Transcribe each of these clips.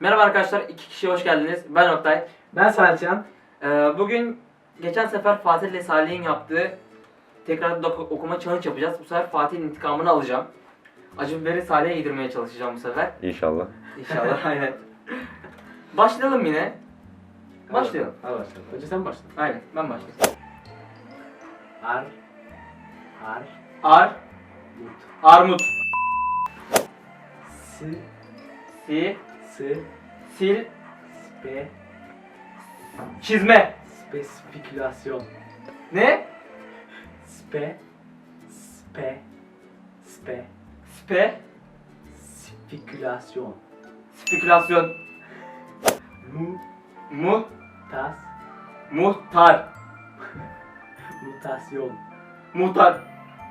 Merhaba arkadaşlar, iki kişiye hoş geldiniz. Ben Oktay. Ben Salcan. Ee, bugün geçen sefer Fatih ile Salih'in yaptığı tekrar doku- okuma challenge yapacağız. Bu sefer Fatih'in intikamını alacağım. Acı biberi Salih'e yedirmeye çalışacağım bu sefer. İnşallah. İnşallah. Aynen. Başlayalım yine. Başlayalım. Hadi başlayalım. Önce sen başla. Aynen, ben başlayayım. Ar. Ar. Ar, Mut. armut, Si. si, Sı. sil, Spe. çizme. Spesifikülasyon. Ne? Spe. Spe. Spe. Spe, Spekülasyon. spekülasyon. Mu. Mu, Tas. muhtar, Mutasyon. muhtar,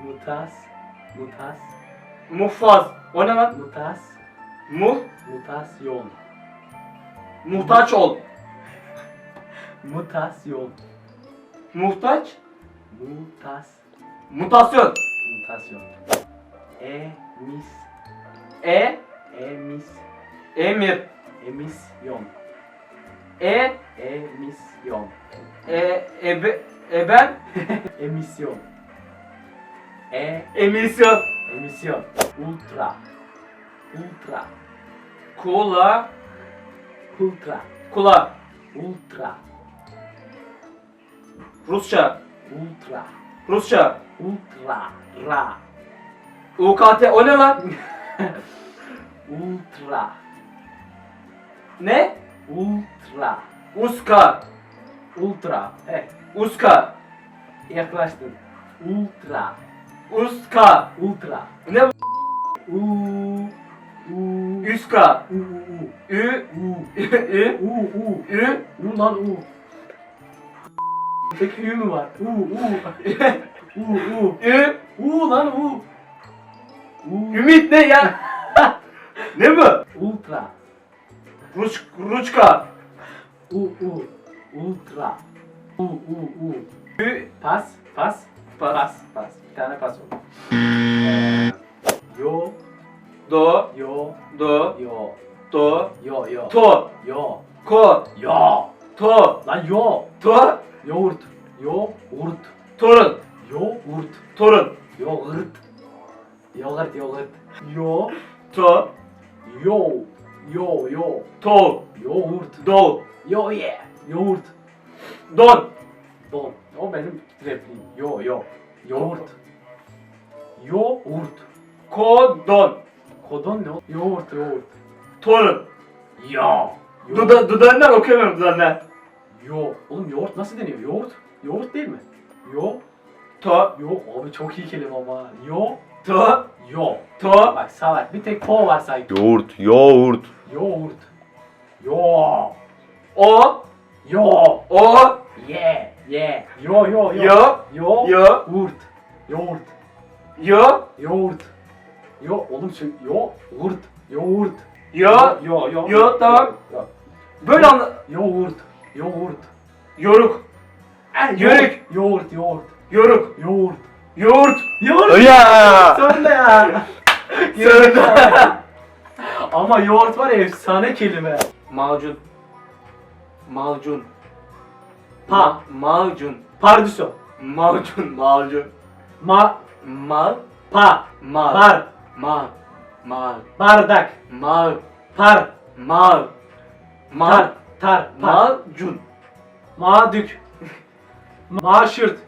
Mutas. Mutas. muhfaz. O ne lan? Mutas. Muh, Mutasyon. muhtaç ol. Mutasyon. Muhtaç, Mutas. mutasyon. Mutasyon. E. Mis. E, Emis. emir. Emisyon. E, Emisyon. e, ebe, eben, Emisyon. E. emisyon. Emisyon. Ultra. Ultra. Kula, Ultra. kula. Ultra. Rusça, Ultra. Rusça. Ultra. Ra. UKT, o ne lan? Ultra. Ne? Ultra. Uska, Ultra. Eh. uska, Yaklaştın. Ultra. uska. Ultra. Ne? U. U. Üska, U. U. ü, U. ü, U. U. ü, U lan U. Tek Ü mü var? U. U. U. U. ü, U lan U. U. ümit ne ya? ne bu? Ultra. Ruç, ruçka, U. U. Ultra. U. U. U. ü, Pas. Pas. pas, Pas. Pas. Bir tane pas oldu. Yo. Do, Yo. do, Yo. do, Yo. Yo. to, Yo. ko, Yo. to, Lan yo. to, Yoğurt. Yoğurt. torun, Yoğurt. torun, Yoğurt. Yoğurt. Yoğurt. Yo. to, Yo. Yo. Yo. to, Yoğurt. do, Yo yeah. Yoğurt. don, Don. O benim repliğim. Yo yo. Yoğurt. Yoğurt. kodon, Kodon ne? o? Yoğurt yoğurt. torun. Yo. Duda, dudağından okuyamıyorum dudağından. Yo. Oğlum yoğurt nasıl deniyor? Yoğurt. Yoğurt değil mi? Yo. To, Yo. Abi çok iyi kelime ama. Yo. to, Yo. to, Bak salak. Bir tek po var sanki. Yoğurt, yoğurt. Yoğurt. Yo. o, Yo. o. Yeah. Yo yo yo. yo, Yo. yo, Yoğurt. Yoğurt. yo, Yoğurt. Yo oğlum şu yoğurt. Yoğurt. yo, Yo yo. Yo, tamam. Yo. böyle anla... Yoğurt. Yoğurt. Yoruk, Eh, Yörük. Yoğurt. Yoğurt. yoruk, Yoğurt. yoğurt, Yoğurt. Ya! Söyle ya. yoğurt. Ama yoğurt var ya efsane kelime. Macun, macun, Pa. macun, Pardüsü. macun, macun, Ma. mal, Pa. mal, Bar. Mal, mal, Bardak. mal, Par. mal, mal, Tar. Tar. Par. macun, Madük. Maşırt.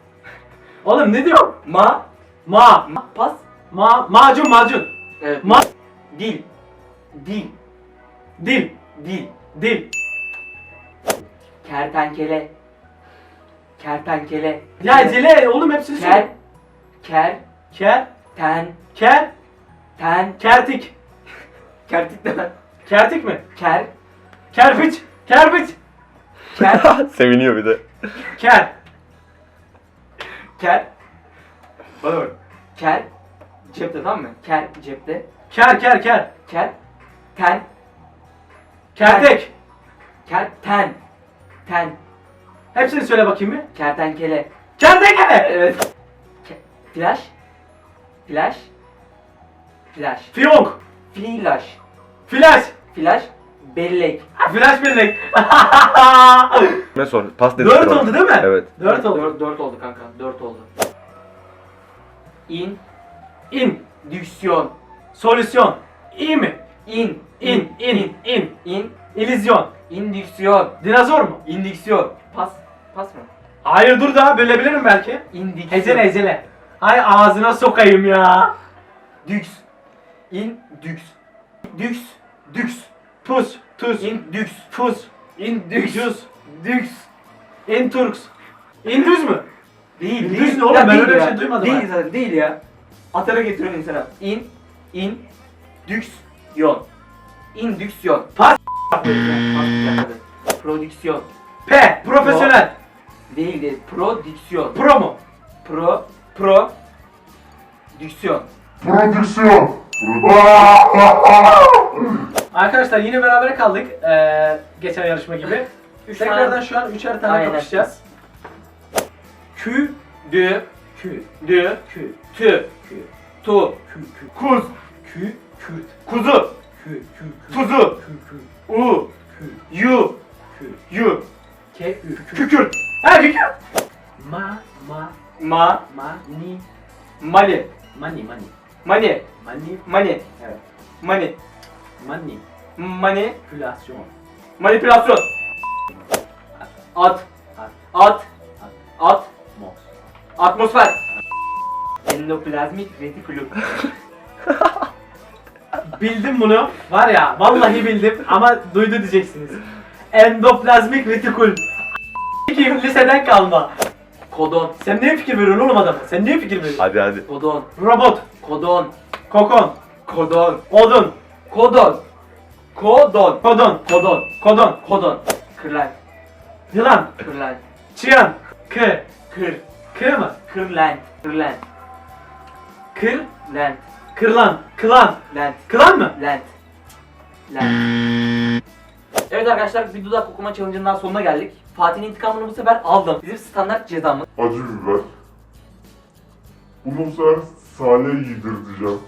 Oğlum ne diyor? ma, Ma. ma, pas, Ma. Macun macun. evet, Ma. dil, dil, Dil. dil, Dil. kertenkele, kertenkele, Ya dile oğlum hepsini ker, söyle. ker, Ker. ten, Ker. Ten, Kertik. kertik ne lan? Kertik mi? Ker, Kerpiç. Kerpiç. ker, Seviniyor bir de. Ker. ker, bana bak, ker, cepte tamam mı? Ker, cepte, Ker ker ker. ker, ten, Kertek. ker, ten, ten, Hepsini söyle bakayım bir. kertenkele, Kertenkele. evet, Ke- flash, flash, flash, Fiyonk. flash, Flash. flash, Bellek. Flash bellek. Ne sor? Pas dedik. 4 oldu değil mi? Evet. 4 oldu. 4, 4 oldu kanka. 4 oldu. İn. İn. Diksiyon. Solüsyon. İyi mi? İn. İn. İn. İn. İn. İllüzyon. İndüksiyon. Dinozor mu? İndüksiyon. Pas. Pas mı? Hayır dur daha bölebilirim belki. İndüksiyon. Hezele hezele. Hay ağzına sokayım ya. Düks. İn. Düks. Düks. Pus. Tuz. İn. Düks. Fuz. İn. Düks. Düz. Düks. İn Turks. İndüz mü? Değil. Düz değil. ne oğlum? Ya Ben değil öyle bir ya. şey duymadım Değil ha. zaten. Değil ya. Atara getiriyorsun insana. İn. İn. Düks. Yon. İndüksiyon. Pas. Prodüksiyon. P. Profesyonel. Değil değil. Prodüksiyon. Pro mu? Pro. Pro. Diksiyon. Prodüksiyon. Arkadaşlar yine beraber kaldık. Ee, geçen yarışma gibi. Üç Tekrardan tane- şu an üçer tane Aynen. kapışacağız. Kü. Dü. Kü. Dü. Kü. Tü. Kü. Tu. Kü. Kü. Kuz. Kü. Kürt. Kuzu. Kü. Kü. Kü. Tuzu. Kü. Kü. U. Kü. Yu. Kü. Yu. Ke. Kü. Kükürt. Ha kükürt. Ma. Ma. Ma. Ma. Ni. Mali. Mani. Mani. Mani. Mani. Mani. Evet. Mani. Mani. Mani. Pülasyon. Manipülasyon. At. At. At. At. Mos. Atmosfer. Endoplazmik retikulum. Bildim bunu. Var ya vallahi bildim ama duydu diyeceksiniz. Endoplazmik retikul. Kim liseden kalma. Kodon. Sen niye fikir veriyorsun oğlum adama? Sen niye fikir veriyorsun? Hadi hadi. Kodon. Robot, Kodon. kokon, Kodon. odun, Kodon. Kodon. kodon, Kodon. kodon, Kodon. Kırlent. yılan, Kırlent. çıyan, kı, Kır. kı mı? Kırlent. Kırlent. Kır, Lent. kırlan, kılan, Lent. kılan mı? Lent. Lent. Evet arkadaşlar bir dudak okuma challenge'ın daha sonuna geldik. Fatih'in intikamını bu sefer aldım. Bizim standart cezamız. Acı biber. Bunu bu sefer Salih'e yedirteceğim.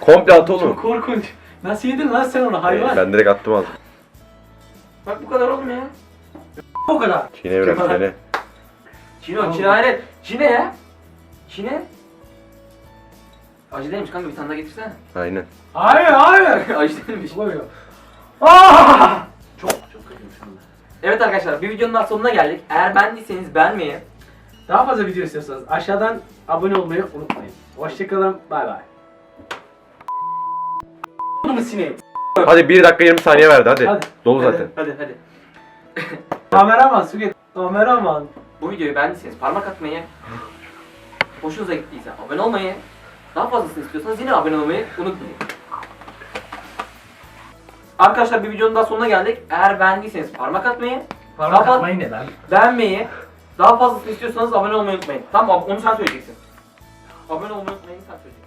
Komple at Çok oğlum. korkunç. Nasıl yedin lan sen onu hayvan? Ben direkt attım az. Bak bu kadar oğlum ya. O kadar. Çiğne biraz Kemal. çiğne. Çin'e Çin'e hayret. Çin'e ya. Çin'e. Acı değilmiş kanka bir tane daha getirsene. Aynen. Hayır hayır. Acı değilmiş. Oluyor. Aa! Çok çok şu anda. Evet arkadaşlar bir videonun daha sonuna geldik. Eğer beğendiyseniz beğenmeyi, Daha fazla video istiyorsanız aşağıdan abone olmayı unutmayın. Hoşçakalın. Bay bay. Bunu sineyim. Hadi 1 dakika 20 saniye verdi hadi. Hadi. Dolu hadi, zaten. hadi hadi. Kameraman Suget. Kameraman. Bu videoyu beğendiyseniz parmak atmayı, hoşunuza gittiyse abone olmayı, daha fazlasını istiyorsanız yine abone olmayı unutmayın. Arkadaşlar bir videonun daha sonuna geldik. Eğer beğendiyseniz parmak atmayı, Parmak Kapat. atmayın ne lan? beğenmeyi, daha fazlasını istiyorsanız abone olmayı unutmayın. Tamam onu sen söyleyeceksin. Abone olmayı unutmayın sen söyleyeceksin.